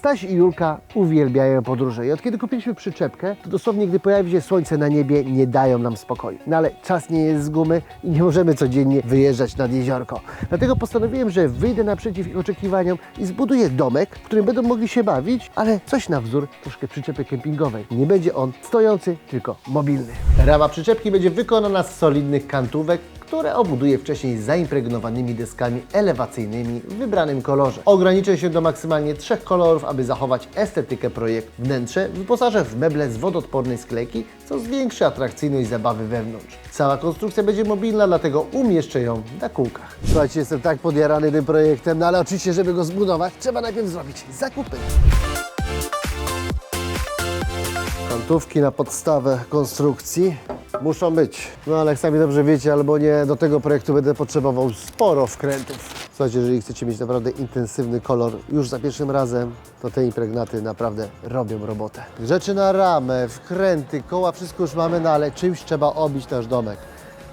Staś i Julka uwielbiają podróże i od kiedy kupiliśmy przyczepkę, to dosłownie gdy pojawi się słońce na niebie, nie dają nam spokoju. No ale czas nie jest z gumy i nie możemy codziennie wyjeżdżać nad jeziorko. Dlatego postanowiłem, że wyjdę naprzeciw ich oczekiwaniom i zbuduję domek, w którym będą mogli się bawić, ale coś na wzór troszkę przyczepy kempingowej. Nie będzie on stojący, tylko mobilny. Rama przyczepki będzie wykonana z solidnych kantówek, które obuduję wcześniej zaimpregnowanymi deskami elewacyjnymi w wybranym kolorze. Ograniczę się do maksymalnie trzech kolorów, aby zachować estetykę projektu. Wnętrze wyposażę w meble z wodoodpornej sklejki, co zwiększy atrakcyjność zabawy wewnątrz. Cała konstrukcja będzie mobilna, dlatego umieszczę ją na kółkach. Słuchajcie, jestem tak podjarany tym projektem, no ale oczywiście, żeby go zbudować, trzeba najpierw zrobić zakupy. Kantówki na podstawę konstrukcji muszą być. No ale jak sami dobrze wiecie, albo nie, do tego projektu będę potrzebował sporo wkrętów. Słuchajcie, jeżeli chcecie mieć naprawdę intensywny kolor już za pierwszym razem, to te impregnaty naprawdę robią robotę. Rzeczy na ramę, wkręty, koła, wszystko już mamy, no ale czymś trzeba obić nasz domek.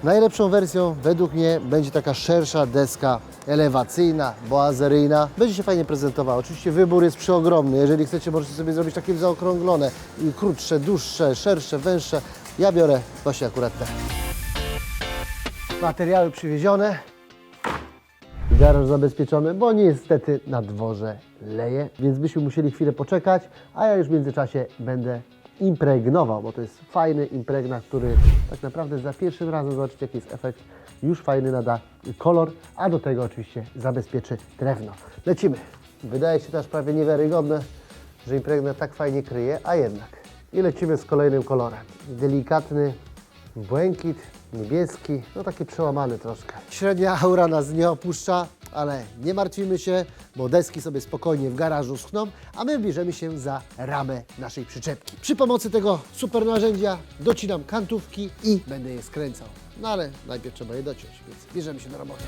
Najlepszą wersją według mnie będzie taka szersza deska elewacyjna, boazeryjna. Będzie się fajnie prezentowała. Oczywiście wybór jest przeogromny. Jeżeli chcecie, możecie sobie zrobić takie zaokrąglone i krótsze, dłuższe, szersze, węższe. Ja biorę właśnie akurat te. Materiały przywiezione. Garaż zabezpieczony, bo niestety na dworze leje, więc byśmy musieli chwilę poczekać, a ja już w międzyczasie będę impregnował, bo to jest fajny impregnat, który tak naprawdę za pierwszym razem zobaczycie jaki jest efekt, już fajny nada kolor, a do tego oczywiście zabezpieczy drewno. Lecimy. Wydaje się też prawie niewiarygodne, że impregnat tak fajnie kryje, a jednak. I lecimy z kolejnym kolorem. Delikatny błękit, niebieski, no taki przełamany troszkę. Średnia aura nas nie opuszcza, ale nie martwimy się, bo deski sobie spokojnie w garażu schną, a my bierzemy się za ramę naszej przyczepki. Przy pomocy tego super narzędzia docinam kantówki i będę je skręcał. No ale najpierw trzeba je dociąć, więc bierzemy się do roboty.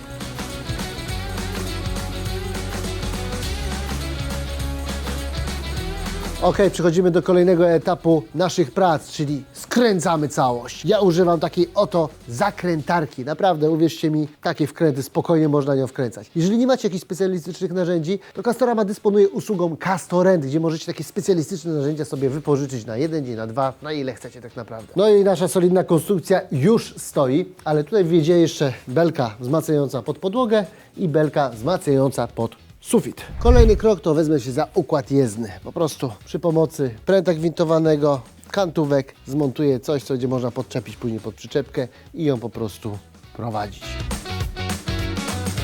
Ok, przechodzimy do kolejnego etapu naszych prac, czyli skręcamy całość. Ja używam takiej oto zakrętarki. Naprawdę, uwierzcie mi, takie wkręty spokojnie można nią wkręcać. Jeżeli nie macie jakichś specjalistycznych narzędzi, to Castorama dysponuje usługą Castorend, gdzie możecie takie specjalistyczne narzędzia sobie wypożyczyć na jeden dzień, na dwa, na ile chcecie tak naprawdę. No i nasza solidna konstrukcja już stoi, ale tutaj wjedzie jeszcze belka wzmacniająca pod podłogę i belka wzmacniająca pod sufit. Kolejny krok to wezmę się za układ jezdny. Po prostu przy pomocy pręta gwintowanego, kantówek zmontuję coś, co będzie można podczepić później pod przyczepkę i ją po prostu prowadzić.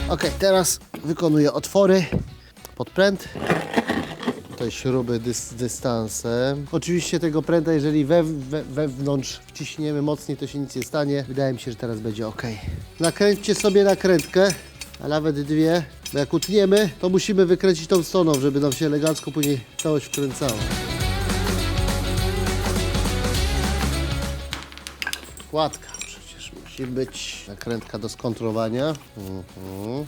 Ok, teraz wykonuję otwory pod pręt. Tutaj śruby dys, dystansem. Oczywiście tego pręta, jeżeli we, we, wewnątrz wciśniemy mocniej, to się nic nie stanie. Wydaje mi się, że teraz będzie ok. Nakręćcie sobie nakrętkę, a nawet dwie, bo jak utniemy, to musimy wykręcić tą stroną, żeby nam się elegancko później całość wkręcała. Podkładka przecież musi być. Nakrętka do skontrowania. Mhm.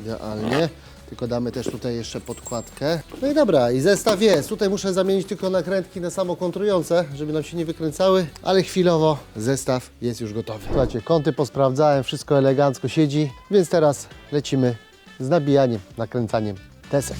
Idealnie. Tylko damy też tutaj jeszcze podkładkę. No i dobra, i zestaw jest. Tutaj muszę zamienić tylko nakrętki na samokontrujące, żeby nam się nie wykręcały, ale chwilowo zestaw jest już gotowy. Słuchajcie, kąty posprawdzałem, wszystko elegancko siedzi, więc teraz lecimy z nabijaniem, nakręcaniem desek.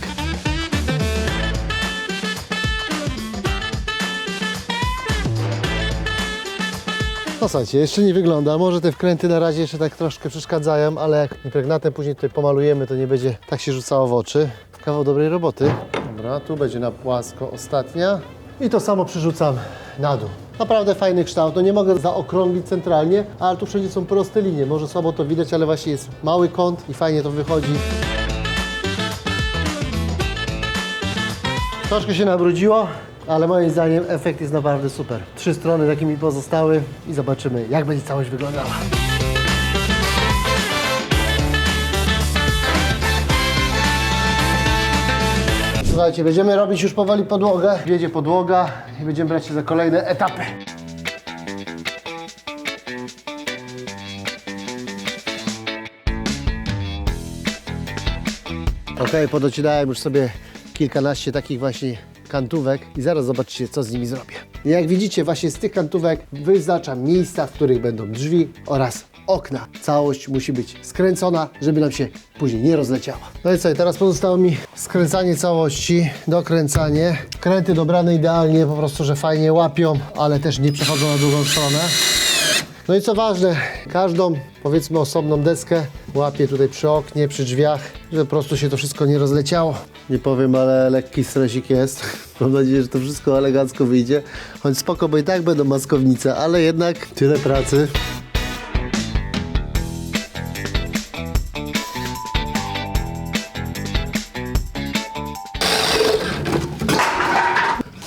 No słuchajcie, jeszcze nie wygląda. Może te wkręty na razie jeszcze tak troszkę przeszkadzają, ale jak impregnatem później tutaj pomalujemy, to nie będzie tak się rzucało w oczy. Kawał dobrej roboty. Dobra, tu będzie na płasko ostatnia. I to samo przerzucam na dół. Naprawdę fajny kształt. No nie mogę zaokrąglić centralnie, ale tu wszędzie są proste linie. Może słabo to widać, ale właśnie jest mały kąt i fajnie to wychodzi. Troszkę się nabrudziło, ale moim zdaniem efekt jest naprawdę super. Trzy strony takie mi pozostały i zobaczymy, jak będzie całość wyglądała. Słuchajcie, będziemy robić już powoli podłogę. Wjedzie podłoga i będziemy brać się za kolejne etapy. Ok, podocinałem już sobie kilkanaście takich właśnie kantówek i zaraz zobaczycie, co z nimi zrobię. Jak widzicie, właśnie z tych kantówek wyznaczam miejsca, w których będą drzwi oraz okna. Całość musi być skręcona, żeby nam się później nie rozleciała. No i co, teraz pozostało mi skręcanie całości, dokręcanie. Kręty dobrane idealnie, po prostu, że fajnie łapią, ale też nie przechodzą na drugą stronę. No i co ważne, każdą powiedzmy osobną deskę łapię tutaj przy oknie, przy drzwiach, żeby po prostu się to wszystko nie rozleciało. Nie powiem, ale lekki stresik jest. Mam nadzieję, że to wszystko elegancko wyjdzie. Choć spoko, bo i tak będą maskownice, ale jednak tyle pracy.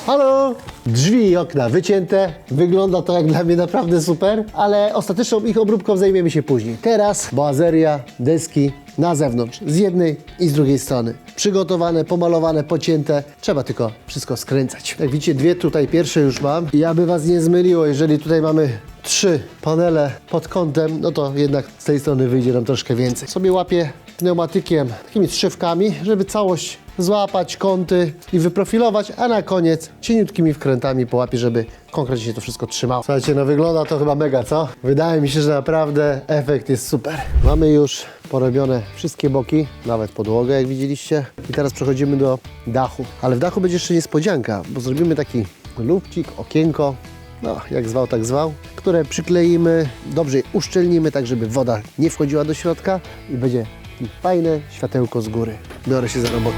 Halo! Drzwi i okna wycięte. Wygląda to jak dla mnie naprawdę super, ale ostateczną ich obróbką zajmiemy się później. Teraz boazeria, deski na zewnątrz, z jednej i z drugiej strony. Przygotowane, pomalowane, pocięte. Trzeba tylko wszystko skręcać. Jak widzicie, dwie tutaj pierwsze już mam. I aby Was nie zmyliło, jeżeli tutaj mamy trzy panele pod kątem, no to jednak z tej strony wyjdzie nam troszkę więcej. Sobie łapię pneumatykiem, takimi strzywkami, żeby całość złapać kąty i wyprofilować, a na koniec cieniutkimi wkrętami połapię, żeby konkretnie się to wszystko trzymało. Słuchajcie, no wygląda to chyba mega, co? Wydaje mi się, że naprawdę efekt jest super. Mamy już porobione wszystkie boki, nawet podłogę, jak widzieliście. I teraz przechodzimy do dachu. Ale w dachu będzie jeszcze niespodzianka, bo zrobimy taki lufcik, okienko, no jak zwał, tak zwał, które przykleimy, dobrze je uszczelnimy, tak żeby woda nie wchodziła do środka i będzie i fajne światełko z góry. Biorę się za robotę.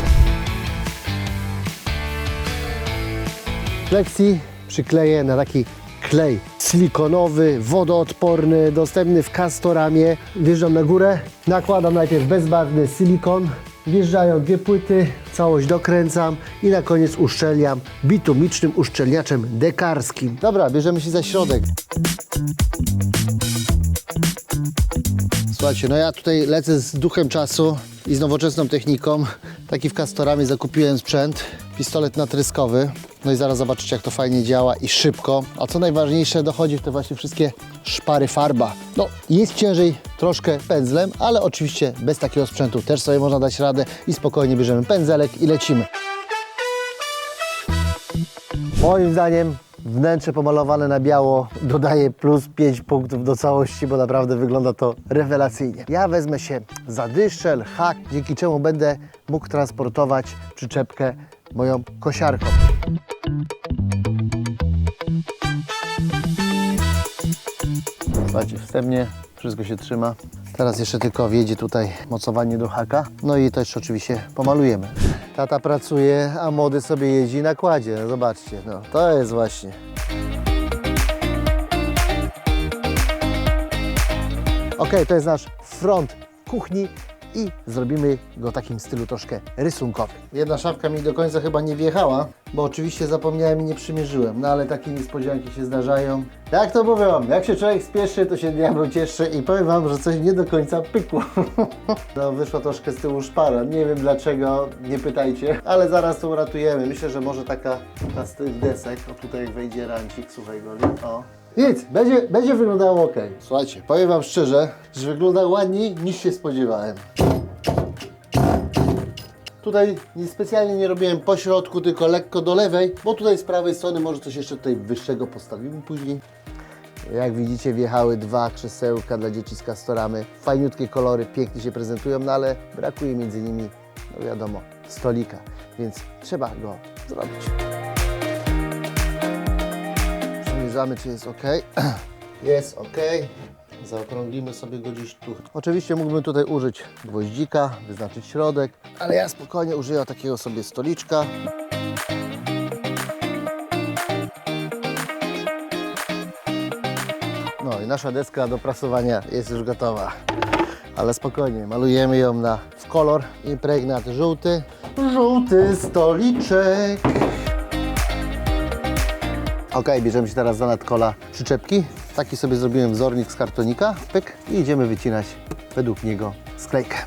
Flexi przykleję na taki klej silikonowy, wodoodporny, dostępny w Castoramie. Wjeżdżam na górę, nakładam najpierw bezbarwny silikon, wjeżdżają dwie płyty, całość dokręcam i na koniec uszczelniam bitumicznym uszczelniaczem dekarskim. Dobra, bierzemy się za środek. Słuchajcie, no ja tutaj lecę z duchem czasu i z nowoczesną techniką. Taki w Castoramie zakupiłem sprzęt, pistolet natryskowy. No i zaraz zobaczycie, jak to fajnie działa i szybko. A co najważniejsze, dochodzi w te właśnie wszystkie szpary farba. No, jest ciężej troszkę pędzlem, ale oczywiście bez takiego sprzętu też sobie można dać radę i spokojnie bierzemy pędzelek i lecimy. Moim zdaniem wnętrze pomalowane na biało dodaje plus 5 punktów do całości, bo naprawdę wygląda to rewelacyjnie. Ja wezmę się za dyszel, hak, dzięki czemu będę mógł transportować przyczepkę moją kosiarką. Słuchajcie, wstępnie wszystko się trzyma. Teraz jeszcze tylko wjedzie tutaj mocowanie do haka. No i jeszcze oczywiście pomalujemy. Tata pracuje, a młody sobie jeździ na kładzie. Zobaczcie, no to jest właśnie. Ok, to jest nasz front kuchni i zrobimy go takim stylu troszkę rysunkowym. Jedna szafka mi do końca chyba nie wjechała, bo oczywiście zapomniałem i nie przymierzyłem, no ale takie niespodzianki się zdarzają. Jak to mówią, jak się człowiek spieszy, to się diabeł cieszy i powiem Wam, że coś nie do końca pykło. no wyszła troszkę z tyłu szpara, nie wiem dlaczego, nie pytajcie, ale zaraz to uratujemy. Myślę, że może taka, z tych desek, o tutaj wejdzie rancik, słuchaj go, o. Nic, będzie, będzie wyglądało ok. Słuchajcie, powiem Wam szczerze, że wygląda ładniej niż się spodziewałem. Tutaj nie- specjalnie nie robiłem po środku, tylko lekko do lewej, bo tutaj z prawej strony może coś jeszcze tutaj wyższego postawimy później. Jak widzicie wjechały dwa krzesełka dla dzieci z Castoramy. Fajniutkie kolory, pięknie się prezentują, no ale brakuje między nimi, no wiadomo, stolika, więc trzeba go zrobić. Przymierzamy, czy jest ok. Jest ok. Zaokrąglimy sobie go gdzieś tu. Oczywiście mógłbym tutaj użyć gwoździka, wyznaczyć środek, ale ja spokojnie użyję takiego sobie stoliczka. No i nasza deska do prasowania jest już gotowa. Ale spokojnie, malujemy ją na w kolor impregnat żółty. Żółty stoliczek. Ok, bierzemy się teraz za nadkola przyczepki. Taki sobie zrobiłem wzornik z kartonika. Pyk i idziemy wycinać według niego sklejkę.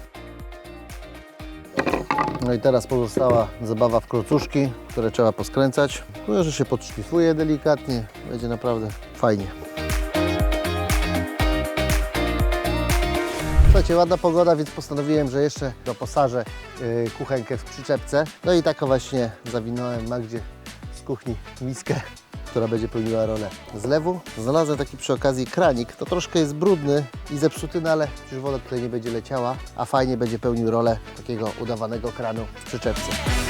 No i teraz pozostała zabawa w klocuszki, które trzeba poskręcać. Tu już się podszlifuje delikatnie. Będzie naprawdę fajnie. Słuchajcie, ładna pogoda, więc postanowiłem, że jeszcze doposażę yy, kuchenkę w przyczepce. No i tak właśnie zawinąłem Magdzie z kuchni miskę, która będzie pełniła rolę zlewu. Znalazłem taki przy okazji kranik. To troszkę jest brudny i zepsuty, no ale przecież woda tutaj nie będzie leciała, a fajnie będzie pełnił rolę takiego udawanego kranu w przyczepce.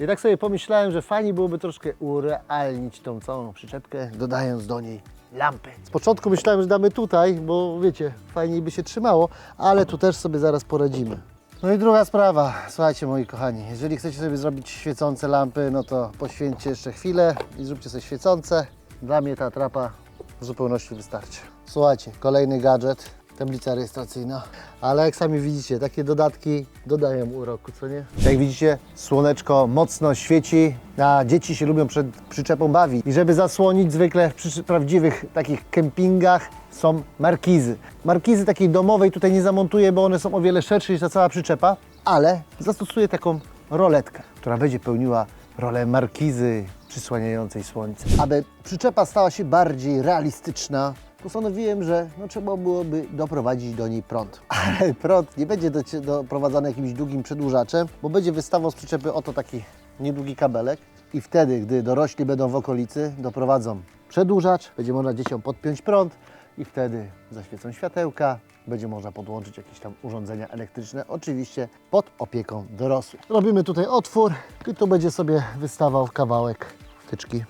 I tak sobie pomyślałem, że fajnie byłoby troszkę urealnić tą całą przyczepkę, dodając do niej lampy. Z początku myślałem, że damy tutaj, bo wiecie, fajniej by się trzymało, ale tu też sobie zaraz poradzimy. No i druga sprawa, słuchajcie moi kochani, jeżeli chcecie sobie zrobić świecące lampy, no to poświęćcie jeszcze chwilę i zróbcie sobie świecące. Dla mnie ta atrapa w zupełności wystarczy. Słuchajcie, kolejny gadżet, tablica rejestracyjna, ale jak sami widzicie, takie dodatki dodają uroku, co nie? Jak widzicie, słoneczko mocno świeci, a dzieci się lubią przed przyczepą bawić. I żeby zasłonić, zwykle w prawdziwych takich kempingach są markizy. Markizy takiej domowej tutaj nie zamontuję, bo one są o wiele szersze niż ta cała przyczepa, ale zastosuję taką roletkę, która będzie pełniła rolę markizy przysłaniającej słońce. Aby przyczepa stała się bardziej realistyczna, postanowiłem, że no, trzeba byłoby doprowadzić do niej prąd. Ale prąd nie będzie do, doprowadzany jakimś długim przedłużaczem, bo będzie wystawał z przyczepy oto taki niedługi kabelek i wtedy, gdy dorośli będą w okolicy, doprowadzą przedłużacz, będzie można dzieciom podpiąć prąd i wtedy zaświecą światełka, będzie można podłączyć jakieś tam urządzenia elektryczne, oczywiście pod opieką dorosłych. Robimy tutaj otwór i tu będzie sobie wystawał kawałek wtyczki.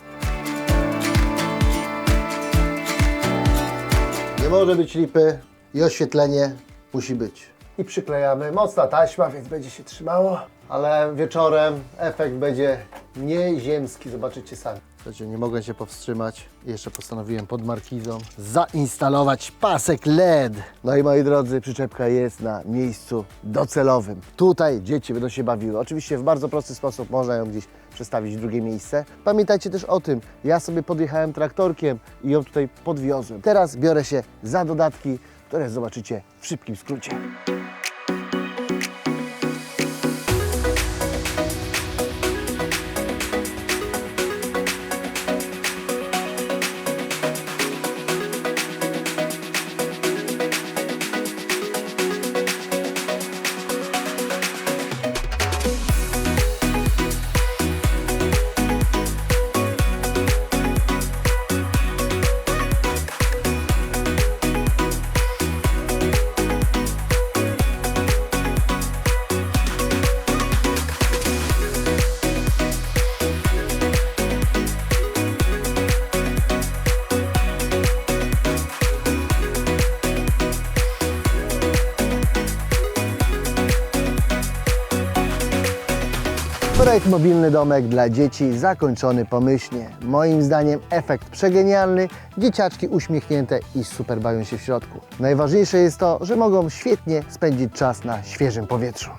Nie może być lipy i oświetlenie musi być. I przyklejamy. Mocna taśma, więc będzie się trzymało, ale wieczorem efekt będzie nieziemski, zobaczycie sami. Słuchajcie, nie mogłem się powstrzymać. Jeszcze postanowiłem pod markizą zainstalować pasek LED. No i moi drodzy, przyczepka jest na miejscu docelowym. Tutaj dzieci będą się bawiły. Oczywiście w bardzo prosty sposób można ją gdzieś przestawić w drugie miejsce. Pamiętajcie też o tym, ja sobie podjechałem traktorkiem i ją tutaj podwiozłem. Teraz biorę się za dodatki, które zobaczycie w szybkim skrócie. Projekt Mobilny Domek dla dzieci zakończony pomyślnie. Moim zdaniem efekt przegenialny, dzieciaczki uśmiechnięte i super bawią się w środku. Najważniejsze jest to, że mogą świetnie spędzić czas na świeżym powietrzu.